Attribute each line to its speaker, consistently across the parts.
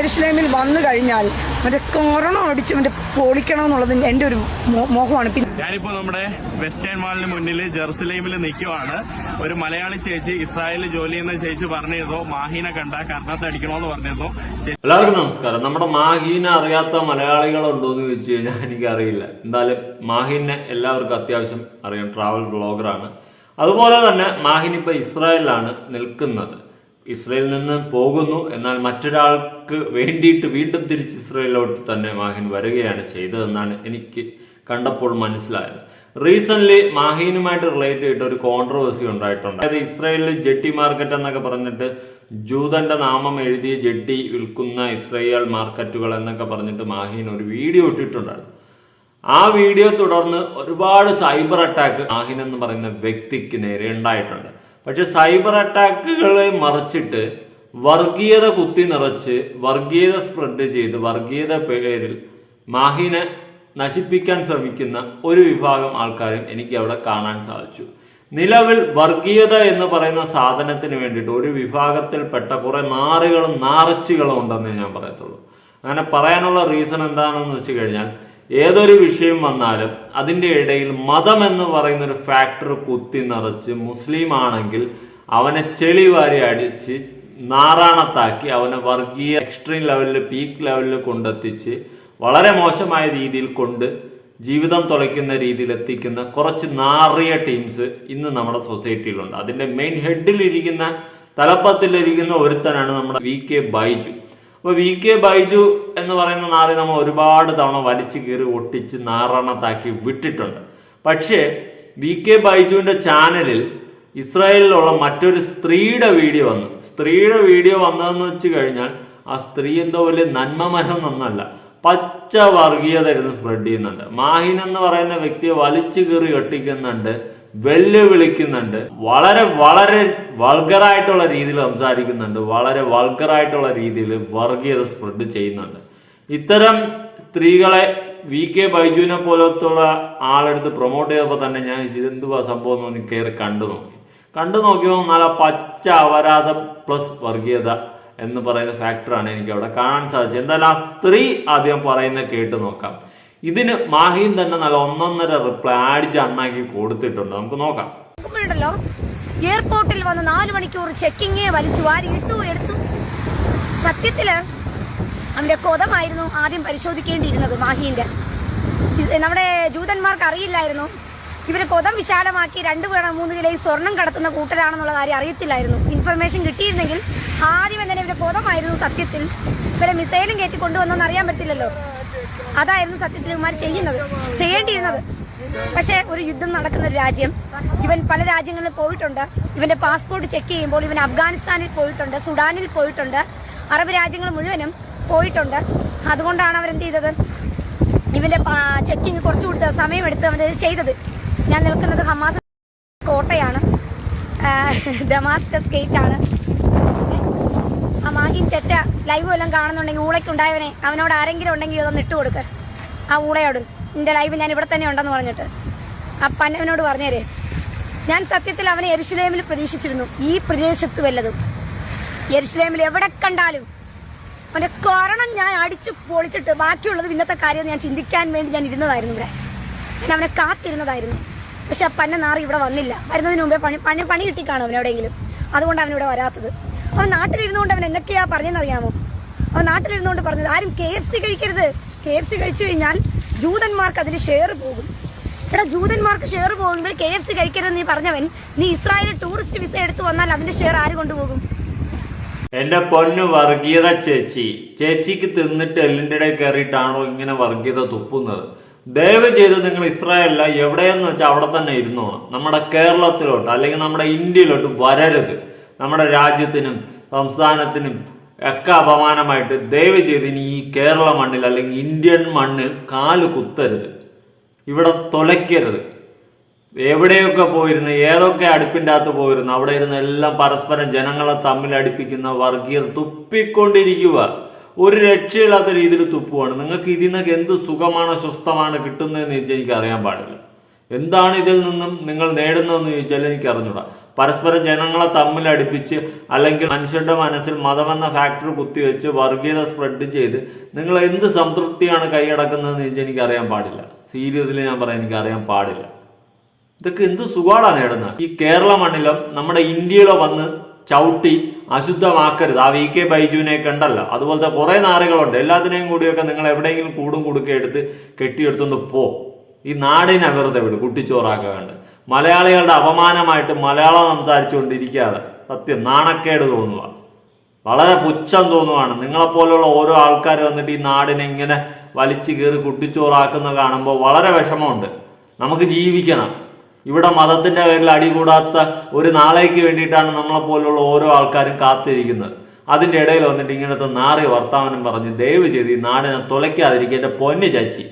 Speaker 1: എരുഷലേമിൽ വന്നു കഴിഞ്ഞാൽ മറ്റേ കൊറോണ അടിച്ച് മറ്റേ പൊളിക്കണം എന്നുള്ളത് എന്റെ ഒരു മോഹമാണ്. പിന്നെ
Speaker 2: ഞാനിപ്പോ നമ്മുടെ വെസ്റ്റേൺ മാളിന് മുന്നിൽ ജെറുസലേമിൽ നിൽക്കുവാണ്. ഒരു മലയാളി ചേച്ചി ഇസ്രായേലിൽ ജോലി ചെയ്യുന്ന ചേച്ചി പറഞ്ഞിരുന്നു. മാഹീനെ കണ്ട കർണത്ത് അടിക്കണോന്ന് പറഞ്ഞിരുന്നു.
Speaker 3: എല്ലാവർക്കും നമസ്കാരം. നമ്മുടെ മാഹീനെ അറിയാത്ത മലയാളികളുണ്ടോ എന്ന് ചോദിച്ചു കഴിഞ്ഞാൽ എനിക്കറിയില്ല. എന്തായാലും മാഹീനെ എല്ലാവർക്കും അത്യാവശ്യം അറിയാം. ട്രാവൽ ബ്ലോഗറാണ് അതുപോലെ തന്നെ മാഹിൻ ഇപ്പോൾ ഇസ്രായേലിലാണ് നിൽക്കുന്നത്. ഇസ്രായേലിൽ നിന്ന് പോകുന്നു. എന്നാൽ മറ്റൊരാൾക്ക് വേണ്ടിയിട്ട് വീണ്ടും തിരിച്ച് ഇസ്രയേലിലോട്ട് തന്നെ മാഹിൻ വരികയാണ് ചെയ്തതെന്നാണ് എനിക്ക് കണ്ടപ്പോൾ മനസ്സിലായത്. റീസെന്റ് മാഹീനുമായിട്ട് റിലേറ്റ് ചെയ്തിട്ട് ഒരു കോൺട്രവേഴ്സി ഉണ്ടായിട്ടുണ്ട്. അതായത് ഇസ്രയേലിൽ ജെട്ടി മാർക്കറ്റ് എന്നൊക്കെ പറഞ്ഞിട്ട് ജൂതന്റെ നാമം എഴുതിയ ജെട്ടി വിൽക്കുന്ന ഇസ്രയേൽ മാർക്കറ്റുകൾ എന്നൊക്കെ പറഞ്ഞിട്ട് മാഹീൻ ഒരു വീഡിയോ ഇട്ടിട്ടുണ്ടായിരുന്നു. ആ വീഡിയോ തുടർന്ന് ഒരുപാട് സൈബർ അറ്റാക്ക് മാഹിൻ എന്ന് പറയുന്ന വ്യക്തിക്ക് നേരെ ഉണ്ടായിട്ടുണ്ട്. പക്ഷെ സൈബർ അറ്റാക്കുകളെ മറിച്ചിട്ട് വർഗീയത കുത്തി നിറച്ച് വർഗീയത സ്പ്രെഡ് ചെയ്ത് വർഗീയത പേരിൽ മാഹിനെ നശിപ്പിക്കാൻ ശ്രമിക്കുന്ന ഒരു വിഭാഗം ആൾക്കാരും എനിക്ക് അവിടെ കാണാൻ സാധിച്ചു. നിലവിൽ വർഗീയത എന്ന് പറയുന്ന സാധനത്തിന് വേണ്ടിയിട്ട് ഒരു വിഭാഗത്തിൽപ്പെട്ട കുറെ നാറുകളും നാറച്ചുകളും ഉണ്ടെന്ന് ഞാൻ പറയത്തുള്ളൂ. അങ്ങനെ പറയാനുള്ള റീസൺ എന്താണെന്ന് വെച്ച് കഴിഞ്ഞാൽ ഏതൊരു വിഷയം വന്നാലും അതിന്റെ ഇടയിൽ മതം എന്ന് പറയുന്ന ഒരു ഫാക്ടർ കുത്തി നിറച്ച് മുസ്ലിം ആണെങ്കിൽ അവനെ ചെളി വാരി അടിച്ച് നാറാണത്താക്കി അവനെ വർഗീയ എക്സ്ട്രീം ലെവലിൽ പീക്ക് ലെവലിൽ കൊണ്ടെത്തിച്ച് വളരെ മോശമായ രീതിയിൽ കൊണ്ട് ജീവിതം തുളയ്ക്കുന്ന രീതിയിൽ എത്തിക്കുന്ന കുറച്ച് നാറിയ ടീംസ് ഇന്ന് നമ്മുടെ സൊസൈറ്റിയിലുണ്ട് അതിന്റെ മെയിൻ ഹെഡിലിരിക്കുന്ന തലപ്പത്തിലിരിക്കുന്ന ഒരുത്തനാണ് നമ്മുടെ വി കെ ബൈജു. അപ്പോൾ വി കെ ബൈജു എന്ന് പറയുന്ന നാളെ നമ്മൾ ഒരുപാട് തവണ വലിച്ചു കീറി ഒട്ടിച്ച് നാറണത്താക്കി വിട്ടിട്ടുണ്ട്. പക്ഷേ വി കെ ബൈജുവിന്റെ ചാനലിൽ ഇസ്രായേലിലുള്ള മറ്റൊരു സ്ത്രീയുടെ വീഡിയോ വന്നു. സ്ത്രീയുടെ വീഡിയോ വന്നതെന്ന് വെച്ച് കഴിഞ്ഞാൽ ആ സ്ത്രീ എന്തോ വലിയ നന്മ മരം ഒന്നല്ല പച്ച വർഗീയത ഇരുന്ന് സ്പ്രെഡ് ചെയ്യുന്നുണ്ട്. മാഹിൻ എന്ന് പറയുന്ന വ്യക്തിയെ വലിച്ചു കീറി ഒട്ടിക്കുന്നുണ്ട് വെല്ലുവിളിക്കുന്നുണ്ട് വളരെ വളരെ വൾഗറായിട്ടുള്ള രീതിയിൽ സംസാരിക്കുന്നുണ്ട് വളരെ വൾഗറായിട്ടുള്ള രീതിയിൽ വർഗീയത സ്പ്രെഡ് ചെയ്യുന്നുണ്ട്. ഇത്തരം സ്ത്രീകളെ വി കെ ബൈജുവിനെ പോലത്തുള്ള ആളെടുത്ത് പ്രൊമോട്ട് ചെയ്തപ്പോൾ തന്നെ ഞാൻ ഇതെന്തുവാ സംഭവം? എന്ന് കയറി കണ്ടു നോക്കി. കണ്ടു നോക്കിയപ്പോൾ നല്ല പച്ച അപരാധം പ്ലസ് വർഗീയത എന്ന് പറയുന്ന ഫാക്ടറാണ് എനിക്ക് അവിടെ കാണാൻ സാധിച്ചത്. എന്തായാലും ആ സ്ത്രീ ആദ്യം പറയുന്ന കേട്ട് നോക്കാം. ഇതിന് മാഹീൻ തന്നെ നല്ല ഒന്നൊന്നര റിപ്ലൈ അടിച്ച് അണ്ണാക്കി കൊടുത്തിട്ടുണ്ട്. നമുക്ക് നോക്കാം.
Speaker 4: എയർപോർട്ടിൽ വന്ന് നാല് മണിക്കൂർ ചെക്കിങ്ങേ വലിച്ചു വാരി ഇട്ടു എടുത്തു. സത്യത്തിൽ അവന്റെ കൊതമായിരുന്നു ആദ്യം പരിശോധിക്കേണ്ടിയിരുന്നത് മാഹീന്റെ നമ്മുടെ ജൂതന്മാർക്ക് അറിയില്ലായിരുന്നു. ഇവർ കൊതം വിശാലമാക്കി രണ്ട് വേണ മൂന്ന് കിലോ സ്വർണം കടത്തുന്ന കൂട്ടരാണെന്നുള്ള കാര്യം അറിയത്തില്ലായിരുന്നു. ഇൻഫർമേഷൻ കിട്ടിയിരുന്നെങ്കിൽ ആദ്യം തന്നെ ഇവരുടെ കൊതമായിരുന്നു സത്യത്തിൽ. ഇവരെ മിസൈലും കയറ്റി കൊണ്ടുവന്നെന്ന് അറിയാൻ പറ്റില്ലല്ലോ. അതായിരുന്നു സത്യത്തിൽ ഇവന്മാർ ചെയ്യുന്നത്. ചെയ്യേണ്ടിയിരുന്നത്. പക്ഷേ ഒരു യുദ്ധം നടക്കുന്ന ഒരു രാജ്യം. ഇവൻ പല രാജ്യങ്ങളിൽ പോയിട്ടുണ്ട്. ഇവന്റെ പാസ്പോർട്ട് ചെക്ക് ചെയ്യുമ്പോൾ ഇവൻ അഫ്ഗാനിസ്ഥാനിൽ പോയിട്ടുണ്ട് സുഡാനിൽ പോയിട്ടുണ്ട്. അറബ് രാജ്യങ്ങൾ മുഴുവനും പോയിട്ടുണ്ട്. അതുകൊണ്ടാണ് അവരെന്ത് ചെയ്തത്? ഇവന്റെ ചെക്കിങ് കുറച്ചുകൂടി ദ- സമയമെടുത്ത് അവൻ ചെയ്തത്. ഞാൻ നിൽക്കുന്നത് ഹമാസ് കോട്ടയാണ്. ഡമാസ്കസ് ഗേറ്റ് ആണ്. ആ മാഹിൻ ചെറ്റ ലൈവ് എല്ലാം കാണുന്നുണ്ടെങ്കിൽ ഊളയ്ക്കുണ്ടായവനെ അവനോട് ആരെങ്കിലും ഉണ്ടെങ്കിൽ ഇതൊന്ന് ഇട്ട് കൊടുക്ക. ആ ഊളയോട്. നിന്റെ ലൈവ് ഞാൻ ഇവിടെ തന്നെ ഉണ്ടെന്ന് പറഞ്ഞിട്ട്. ആ പന്നവനോട് പറഞ്ഞേരെ. ഞാൻ സത്യത്തിൽ അവനെ എരുഷലേമിൽ പ്രതീക്ഷിച്ചിരുന്നു. ഈ പ്രദേശത്ത് വല്ലതും. എരുഷലേമിൽ എവിടെ കണ്ടാലും അവന്റെ കാരണം ഞാൻ അടിച്ച് പൊളിച്ചിട്ട് ബാക്കിയുള്ളത് ഇന്നത്തെ കാര്യം ഞാൻ ചിന്തിക്കാൻ വേണ്ടി ഞാൻ ഇരുന്നതായിരുന്നു ഇവിടെ. ഞാൻ അവനെ കാത്തിരുന്നതായിരുന്നു. പക്ഷെ ആ പന്ന നാറി ഇവിടെ വന്നില്ല. വരുന്നതിന് മുമ്പേ പണി പണി പണി കിട്ടിക്കാണോ അവൻ എവിടെയെങ്കിലും? അതുകൊണ്ട് അവൻ ഇവിടെ വരാത്തത്. അവൻ നാട്ടിലിരുന്നുകൊണ്ട് അവൻ എന്തൊക്കെയാ പറഞ്ഞെന്നറിയാമോ അവൻ നാട്ടിലിരുന്നുകൊണ്ട് പറഞ്ഞത് ആരും കെ എഫ് സി കഴിക്കരുത്. കെ എഫ് സി കഴിച്ചു കഴിഞ്ഞാൽ ജൂതന്മാർക്ക് അതിന് ഷെയർ പോകും. ഇവിടെ ജൂതന്മാർക്ക് ഷെയർ പോകുമ്പോൾ കെ എഫ് സി കഴിക്കരുത് നീ പറഞ്ഞവൻ നീ ഇസ്രായേലിൽ ടൂറിസ്റ്റ് വിസ എടുത്തു വന്നാൽ അതിന്റെ ഷെയർ ആര് കൊണ്ടുപോകും?
Speaker 3: എന്റെ പൊന്നു വർഗീയത ചേച്ചി. ചേച്ചിക്ക് തിന്നിട്ട് എല്ലിന്റെ ഇടയിൽ കയറിയിട്ടാണോ ഇങ്ങനെ വർഗീയത തുപ്പുന്നത്? ദയവ് ചെയ്ത് നിങ്ങൾ ഇസ്രായേലില എവിടെയെന്ന് വെച്ചാൽ അവിടെ തന്നെ ഇരുന്നോണം നമ്മുടെ കേരളത്തിലോട്ട് അല്ലെങ്കിൽ നമ്മുടെ ഇന്ത്യയിലോട്ട് വരരുത്. നമ്മുടെ രാജ്യത്തിനും സംസ്ഥാനത്തിനും ഒക്കെ അപമാനമായിട്ട് ദയവ് ചെയ്ത് ഇനി ഈ കേരള മണ്ണിൽ അല്ലെങ്കിൽ ഇന്ത്യൻ മണ്ണിൽ കാൽ കുത്തരുത്. ഇവിടെ തുലയ്ക്കരുത്. എവിടെയൊക്കെ പോയിരുന്നു ഏതൊക്കെ അടുപ്പിന്റെ അകത്ത് പോയിരുന്നു അവിടെ ഇരുന്ന് എല്ലാം പരസ്പരം ജനങ്ങളെ തമ്മിൽ അടുപ്പിക്കുന്ന വർഗീയർ തുപ്പിക്കൊണ്ടിരിക്കുക. ഒരു രക്ഷയില്ലാത്ത രീതിയിൽ തുപ്പുവാണ്. നിങ്ങൾക്ക് ഇതിൽ നിന്നൊക്കെ എന്ത് സുഖമാണോ സ്വസ്ഥമാണ് കിട്ടുന്നതെന്ന് ചോദിച്ചാൽ എനിക്ക് അറിയാൻ പാടില്ല. എന്താണ് ഇതിൽ നിന്നും നിങ്ങൾ നേടുന്നതെന്ന് ചോദിച്ചാൽ എനിക്ക് അറിഞ്ഞൂടാ പരസ്പരം ജനങ്ങളെ തമ്മിൽ അടുപ്പിച്ച് അല്ലെങ്കിൽ മനുഷ്യരുടെ മനസ്സിൽ മതമെന്ന ഫാക്ടറി കുത്തിവെച്ച് വർഗീയത സ്പ്രെഡ് ചെയ്ത് നിങ്ങൾ എന്ത് സംതൃപ്തിയാണ് കൈയടക്കുന്നതെന്ന് ചോദിച്ചാൽ എനിക്ക് അറിയാൻ പാടില്ല. സീരിയസ്ലി ഞാൻ പറയാം എനിക്ക് അറിയാൻ പാടില്ല. ഇതൊക്കെ എന്ത് സുഖാടാണ് നേടുന്നത് ഈ കേരള മണ്ണിലും നമ്മുടെ ഇന്ത്യയിലോ വന്ന് ചവിട്ടി അശുദ്ധമാക്കരുത്. ആ വി കെ ബൈജുവിനെ കണ്ടല്ലോ. അതുപോലത്തെ കുറെ നാറുകളുണ്ട്. എല്ലാത്തിനെയും കൂടിയൊക്കെ നിങ്ങൾ എവിടെയെങ്കിലും കൂടും കുടുക്കെ എടുത്ത് കെട്ടിയെടുത്തുകൊണ്ട് പോ. ഈ നാടിനെ വെറുതെ വിട് കുട്ടിച്ചോറാക്കാണ്ട്. മലയാളികളുടെ അപമാനമായിട്ട് മലയാളം സംസാരിച്ചുകൊണ്ടിരിക്കാതെ. സത്യം നാണക്കേട് തോന്നുക. വളരെ പുച്ഛം തോന്നുവാണ്. നിങ്ങളെപ്പോലുള്ള ഓരോ ആൾക്കാർ വന്നിട്ട് ഈ നാടിനെ ഇങ്ങനെ വലിച്ചു കയറി കുട്ടിച്ചോറാക്കുന്ന കാണുമ്പോൾ വളരെ വിഷമമുണ്ട്. നമുക്ക് ജീവിക്കണം. ഇവിടെ മതത്തിന്റെ പേരിൽ അടികൂടാത്ത ഒരു നാളേക്ക് വേണ്ടിയിട്ടാണ് നമ്മളെപ്പോലുള്ള ഓരോ ആൾക്കാരും കാത്തിരിക്കുന്നത്. അതിന്റെ ഇടയിൽ വന്നിട്ട് ഇങ്ങനത്തെ നാറി വർത്താവനം പറഞ്ഞ് ദയവ് ചെയ്ത് ഈ നാടിനെ തുലയ്ക്കാതിരിക്കുക എന്റെ പൊന്ന് ചാച്ചി.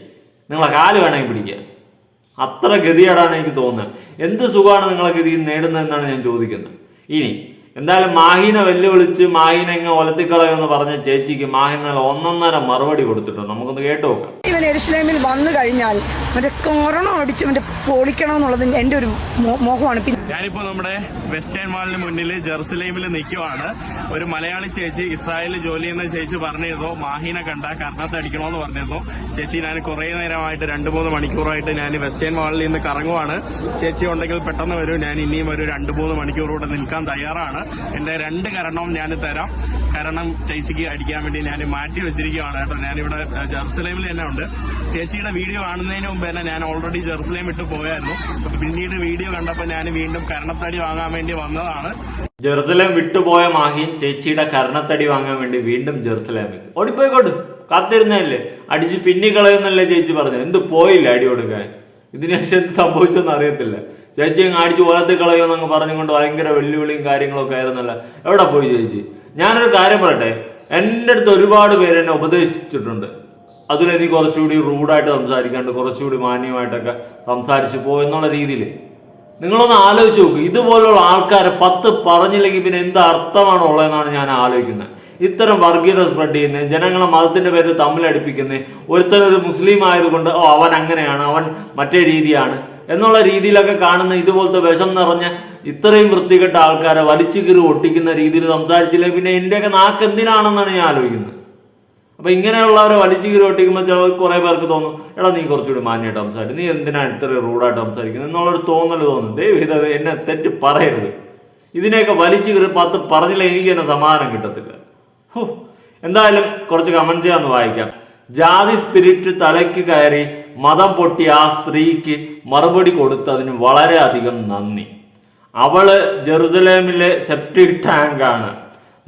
Speaker 3: നിങ്ങളെ കാൽ വേണമെങ്കിൽ പിടിക്കുക അത്ര ഗതികേടാണ് എനിക്ക് തോന്നുന്നത്. എന്ത് സുഖമാണ് നിങ്ങളെ ഗതി നേടുന്നതെന്നാണ് ഞാൻ ചോദിക്കുന്നത്. ഇനി എന്തായാലും മാഹിനെ വെല്ലുവിളിച്ച് മാഹിനെ ഇങ്ങ് ഒലത്തിക്കളയെന്ന് പറഞ്ഞ ചേച്ചിക്ക് മാഹിനെ ഒന്നൊന്നര മറുപടി കൊടുത്തിട്ടുണ്ട്. നമുക്കൊന്ന് കേട്ടു നോക്കാം.
Speaker 1: ഇവൻ എരുസലേമിൽ വന്നു കഴിഞ്ഞാൽ മറ്റേ കൊറോണ അടിച്ച് മറ്റേ പൊളിക്കണം എന്നുള്ളത് എന്റെ ഒരു മോഹമാണ്. പിന്നെ
Speaker 2: ഞാനിപ്പോ നമ്മുടെ വെസ്റ്റേൺ മാളിന് മുന്നിൽ ജെറുസലേമിൽ നിൽക്കുവാണ് ഒരു മലയാളി ചേച്ചി ഇസ്രായേലിൽ ജോലി ചെയ്യുന്ന ചേച്ചി പറഞ്ഞിരുന്നു. മാഹിനെ കണ്ട കർണത്ത് അടിക്കണമെന്ന് പറഞ്ഞിരുന്നു. ചേച്ചി ഞാൻ കുറെ നേരമായിട്ട് രണ്ട് മൂന്ന് മണിക്കൂറായിട്ട് ഞാൻ വെസ്റ്റേൺ മാളിൽ നിന്ന് കറങ്ങുവാണ്. ചേച്ചി ഉണ്ടെങ്കിൽ പെട്ടെന്ന് വരും. ഞാൻ ഇനിയും ഒരു രണ്ട് മൂന്ന് മണിക്കൂർ കൂടെ നിൽക്കാൻ തയ്യാറാണ്. എന്റെ രണ്ട് കരണവും ഞാൻ തരാം. കാരണം ചേച്ചിക്ക് അടിക്കാൻ വേണ്ടി ഞാൻ മാറ്റി വെച്ചിരിക്കുകയാണ് കേട്ടോ. ഞാനിവിടെ ജെറുസലേമിൽ തന്നെ ഉണ്ട്. ചേച്ചിയുടെ വീഡിയോ കാണുന്നതിന് മുമ്പ് തന്നെ ഞാൻ ഓൾറെഡി ജെറുസലേം വിട്ട് പോയായിരുന്നു. പിന്നീട് വീഡിയോ കണ്ടപ്പോൾ ഞാൻ വീണ്ടും കരണത്തടി വാങ്ങാൻ വേണ്ടി വന്നതാണ്.
Speaker 3: ജെറുസലേം വിട്ടുപോയ മാഹിൻ ചേച്ചിയുടെ കരണത്തടി വാങ്ങാൻ വേണ്ടി വീണ്ടും ജെറുസലേമിൽ ഓടിപ്പോയിക്കോട്ട്. കാത്തിരുന്നല്ലേ അടിച്ച് പിന്നിക്കളയുന്നല്ലേ ചേച്ചി പറഞ്ഞു എന്ത് പോയില്ല അടി കൊടുക്കാൻ? ഇതിനുശേഷം എന്ത് സംഭവിച്ചെന്ന് അറിയത്തില്ല. ചേച്ചി അങ്ങ് അടിച്ച് ഓലത്തിൽ കളയുമെന്നങ്ങ് പറഞ്ഞുകൊണ്ട് ഭയങ്കര വെല്ലുവിളിയും കാര്യങ്ങളൊക്കെ ആയിരുന്നല്ല. എവിടെ പോയി ചേച്ചി? ഞാനൊരു കാര്യം പറയട്ടെ? എന്റെ അടുത്ത് ഒരുപാട് പേര് എന്നെ ഉപദേശിച്ചിട്ടുണ്ട്. അതിലെനിക്ക് കുറച്ചുകൂടി റൂഡായിട്ട് സംസാരിക്കാണ്ട് കുറച്ചുകൂടി മാന്യമായിട്ടൊക്കെ സംസാരിച്ച് പോകും എന്നുള്ള രീതിയിൽ. നിങ്ങളൊന്ന് ആലോചിച്ച് നോക്ക്. ഇതുപോലുള്ള ആൾക്കാരെ പത്ത് പറഞ്ഞില്ലെങ്കിൽ പിന്നെ എന്ത് അർത്ഥമാണ് ഉള്ളതെന്നാണ് ഞാൻ ആലോചിക്കുന്നത്. ഇത്തരം വർഗീയത സ്പ്രെഡ് ചെയ്യുന്നത് ജനങ്ങളെ മതത്തിന്റെ പേരിൽ തമ്മിലടിപ്പിക്കുന്നത് ഒരുത്തരൊരു മുസ്ലിം ആയതുകൊണ്ട് ഓ അവൻ അങ്ങനെയാണ് അവൻ മറ്റേ രീതിയാണ്. എന്നുള്ള രീതിയിലൊക്കെ കാണുന്ന ഇതുപോലത്തെ വിഷം നിറഞ്ഞ ഇത്രയും വൃത്തികെട്ട ആൾക്കാരെ വലിച്ചു കീറി ഒട്ടിക്കുന്ന രീതിയിൽ സംസാരിച്ചില്ലെങ്കിൽ പിന്നെ എന്റെയൊക്കെ നാക്ക് എന്തിനാണെന്നാണ് ഞാൻ ആലോചിക്കുന്നത്. അപ്പൊ ഇങ്ങനെയുള്ളവരെ വലിച്ചു കീറി ഒട്ടിക്കുമ്പോൾ ചില കുറെ പേർക്ക് തോന്നും എടാ നീ കുറച്ചുകൂടി മാന്യമായിട്ട് സംസാരിക്കും. നീ എന്തിനാണ് ഇത്ര റൂഡായിട്ട് സംസാരിക്കുന്നത് എന്നുള്ളൊരു തോന്നൽ തോന്നും. ദൈവം ഇത് എന്നെ തെറ്റ് പറയരുത്. ഇതിനെയൊക്കെ വലിച്ചു കീറി പത്ത് പറഞ്ഞില്ല? എനിക്ക് തന്നെ സമാധാനം കിട്ടത്തില്ല. എന്തായാലും കുറച്ച് കമന്റ് ചെയ്യാന്ന് വായിക്കാം. ജാതി സ്പിരിറ്റ് തലയ്ക്ക് കയറി മതം പൊട്ടി ആ സ്ത്രീക്ക് മറുപടി കൊടുത്തതിന് വളരെയധികം നന്ദി. അവൾ ജെറുസലേമിലെ സെപ്റ്റിക് ടാങ്ക് ആണ്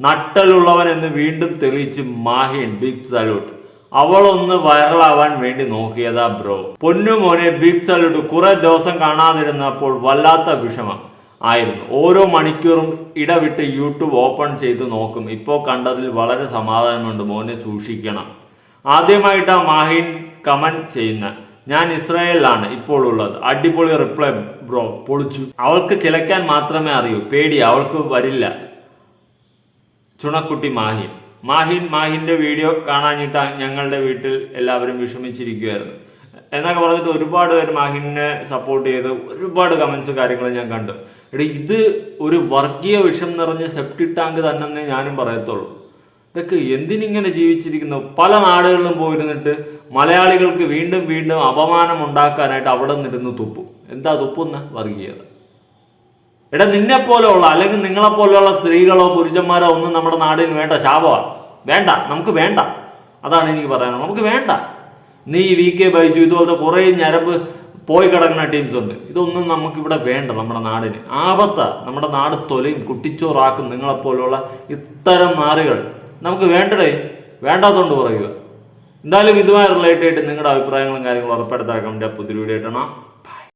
Speaker 3: നട്ടലുള്ളവൻ എന്ന് വീണ്ടും തെളിയിച്ച് മാഹിൻ ബിഗ് സല്യൂട്ട്. അവളൊന്ന് വൈറലാവാൻ വേണ്ടി നോക്കിയതാ ബ്രോ. പൊന്നുമോനെ ബിഗ് സല്യൂട്ട് കുറെ ദിവസം കാണാതിരുന്നപ്പോൾ വല്ലാത്ത വിഷമം ആയിരുന്നു. ഓരോ മണിക്കൂറും ഇടവിട്ട് യൂട്യൂബ് ഓപ്പൺ ചെയ്ത് നോക്കും. ഇപ്പോൾ കണ്ടതിൽ വളരെ സമാധാനമുണ്ട് മോനെ സൂക്ഷിക്കണം. ആദ്യമായിട്ടാ മാഹിൻ കമന്റ് ചെയ്യുന്ന. ഞാൻ ഇസ്രായേലിലാണ് ഇപ്പോൾ ഉള്ളത്. അടിപൊളി റിപ്ലൈ ബ്രോ പൊളിച്ചു. അവൾക്ക് ചിലക്കാൻ മാത്രമേ അറിയൂ. പേടി അവൾക്ക് വരില്ല. ചുണക്കുട്ടി മാഹിൻ. മാഹിൻ മാഹിന്റെ വീഡിയോ കാണാഞ്ഞിട്ട് ഞങ്ങളുടെ വീട്ടിൽ എല്ലാവരും വിഷമിച്ചിരിക്കുകയായിരുന്നു എന്നൊക്കെ പറഞ്ഞിട്ട് ഒരുപാട് പേര് മാഹിനെ സപ്പോർട്ട് ചെയ്ത് ഒരുപാട് കമന്റ്സ് കാര്യങ്ങൾ ഞാൻ കണ്ടു. എടി ഇത് ഒരു വർഗീയ വിഷം നിറഞ്ഞ സെപ്റ്റിക് ടാങ്ക് തന്നെ ഞാനും പറയത്തുള്ളൂ. ഇതൊക്കെ എന്തിനിങ്ങനെ ജീവിച്ചിരിക്കുന്നു? പല നാടുകളിലും പോയിരുന്നിട്ട് മലയാളികൾക്ക് വീണ്ടും വീണ്ടും അപമാനം ഉണ്ടാക്കാനായിട്ട് അവിടെ നിന്നിരുന്ന് തുപ്പും. എന്താ തുപ്പുന്ന വർഗീയത. എടാ നിന്നെ പോലെയുള്ള അല്ലെങ്കിൽ നിങ്ങളെപ്പോലെയുള്ള സ്ത്രീകളോ പുരുഷന്മാരോ ഒന്നും നമ്മുടെ നാടിന് വേണ്ട ശാപമാണ്. വേണ്ട നമുക്ക് വേണ്ട. അതാണ് എനിക്ക് പറയാനുള്ളത്. നമുക്ക് വേണ്ട. നീ വി കെ ബൈജു ഇതുപോലത്തെ കുറേ ഞരമ്പ് പോയി കിടക്കുന്ന ടീംസ് ഉണ്ട്. ഇതൊന്നും നമുക്കിവിടെ വേണ്ട നമ്മുടെ നാടിന്. ആപത്ത നമ്മുടെ നാട് തൊലയും കുട്ടിച്ചോറാക്കും നിങ്ങളെപ്പോലുള്ള ഇത്തരം നാറുകൾ. നമുക്ക് വേണ്ടടേ വേണ്ടാത്തോണ്ട് പറയുക. എന്തായാലും ഇതുമായി റിലേറ്റഡ് ആയിട്ട് നിങ്ങളുടെ അഭിപ്രായങ്ങളും കാര്യങ്ങളും ഉറപ്പെടുത്താൻ കമന്റ് പുതിയ വീഡിയോ ഇട്ടണം